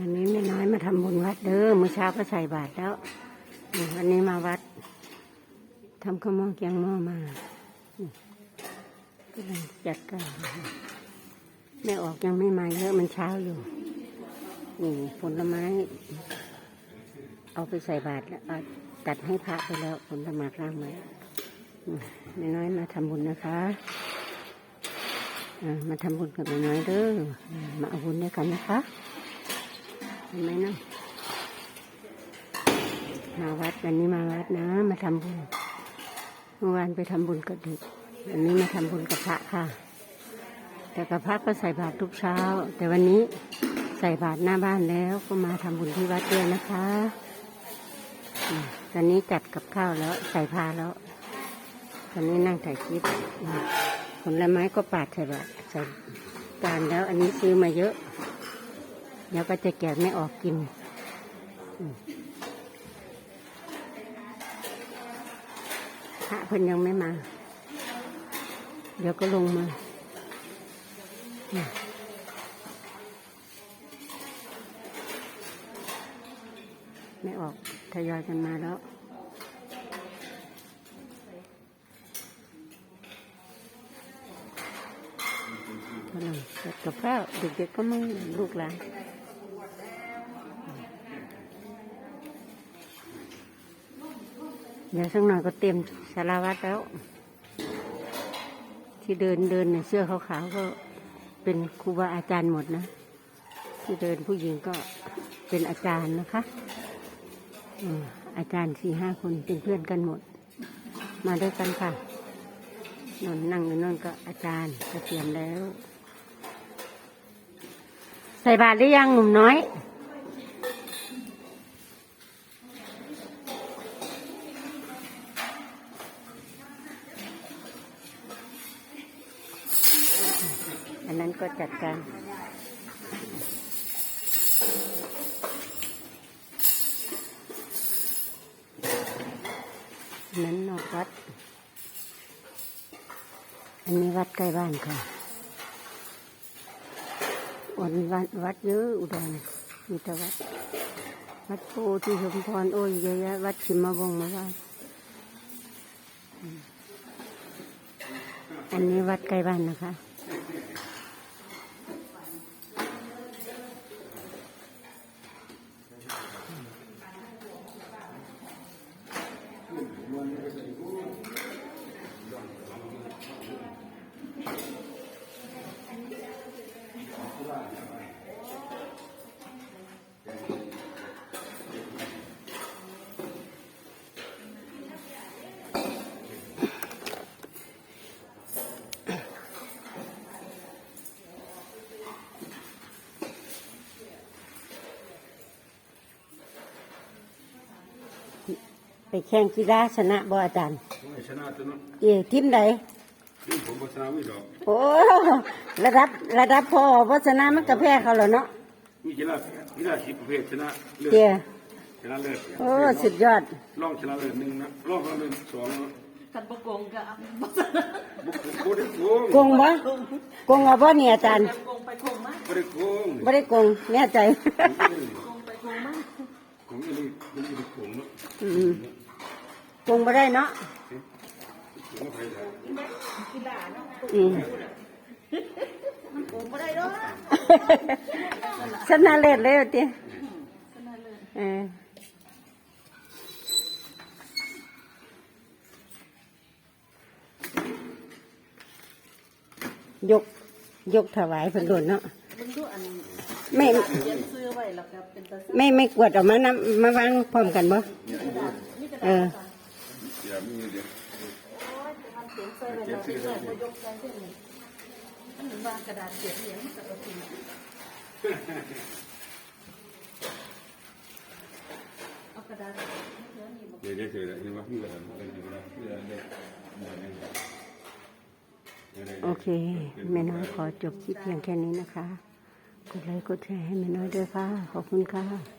ตอนนี้แม่น้อยมาทำบุญวัดเด้อเมื่อเช้าก็ใส่บาตรแล้ววันนี้มาวัดทำข้าวหม้อแกงหม้อมาก็เลยจัดการแม่ออกยังไม่มาเยอะมันเช้าอยู่นี่ผลไม้ เอาไปใส่บาตรแล้วตัดให้พระไปแล้วผลไม้ร่างไว้แม่น้อยมาทำบุญนะคะมาทำบุญกับแม่น้อยเด้อมาเอาบุญด้วยกันนะคะ เห็นไหมเนาะมาวัดวันนี้มาวัดนะ มาทำบุญเมื่อวานไปทำบุญกับเด็กวันนี้มาทำบุญกับพระค่ะ แต่กับพระก็ใส่บาตรทุกเช้า แต่วันนี้ใส่บาตรหน้าบ้านแล้วก็มาทำบุญที่วัดด้วยนะคะอืมตอนนี้จัดกับข้าวแล้วใส่พาแล้วตอนนี้นั่งถ่ายคลิปผลไม้ก็ปาดใส่บาตรใส่จานแล้ว อันนี้ซื้อมาเยอะ เดี๋ยวก็จะแกะไม่ออกกิน พระเพิ่นยังไม่มา เดี๋ยวก็ลงมา ไม่ออกทยอยกันมาแล้วกำลังจัดกับข้าวเด็กๆก็ไม่ลูกหลาน เดี๋ยวสักหน่อยก็เต็มสารวัตรแล้ว ที่เดินเดินเนี่ยเสื้อขาวๆก็เป็นครูบาอาจารย์หมดนะ ที่เดินผู้หญิงก็เป็นอาจารย์นะคะอาจารย์สี่ห้าคนเป็นเพื่อนกันหมด มาด้วยกันค่ะนอนนั่งอยู่นั่นก็อาจารย์เกษียณแล้ว ใส่บาตรหรือยังหนุ่มน้อย นั้นก็จัดการนั้นนอกวัด อันนี้วัดใกล้บ้านค่ะวันวัดวัดเยอะอุดรมีแต่วัด วัดโพธิสมพรโอ้ยเยอะแยะวัดชิมมาบงมาว่าอันนี้วัดใกล้บ้านนะคะ ไปแข่งกีฬาชนะบ่อาจารย์ไม่ชนะตัวเนาะเอ๋ทีมใดนี่ผมก็ชนะไม่ดอกโอ้ระดับระดับพ่อวัชนะมันก็แพ้เขาแล้วเนาะมีกีฬากีฬาสิบประเภทชนะเลิศเจ้ชนะเลิศโอ้สุดยอด รองชนะเลิศหนึ่งนะรองชนะเลิศสองนะกันบกงกับบุกบุกได้โกงโกงบ่โกงเอาบ่เนี่ยอาจารย์กงไปกงมากบุได้โกงบ่ได้โกงแน่ใจกงไปกงมากผมไม่ได้ผมไม่ได้โกงเนาะ อืม โกงบ่ได้เนาะผมไม่ได้อืมกงไม่ได้ด้วยชนะเลิศเลยว่าติเออยกยกถวายเพิ่นโดนเนาะมึงดูอันไม่เขียนซื้อไว้แล้วก็เป็นตาไม่ไม่กวดออกมานำมาวางพร้อมกันบ่เออ อย่ามีเดียวมันเขียนใส่ไว้แล้วที่เรายกใจเส้นนี้มันเหมือนวางกระดาษเขียนเหรียญกับเอาทิ้งเอากระดาษเดี๋ยวเดี๋ยวเดี๋ยวเห็นว่าพี่กระดานอะไรอยู่นะพี่กระดานเด็กหน่อยนึงโอเคแม่น้อยขอจบคลิปเพียงแค่นี้นะคะ กดไลค์กดแชร์ให้แม่น้อยด้วยค่ะ ขอบคุณค่ะ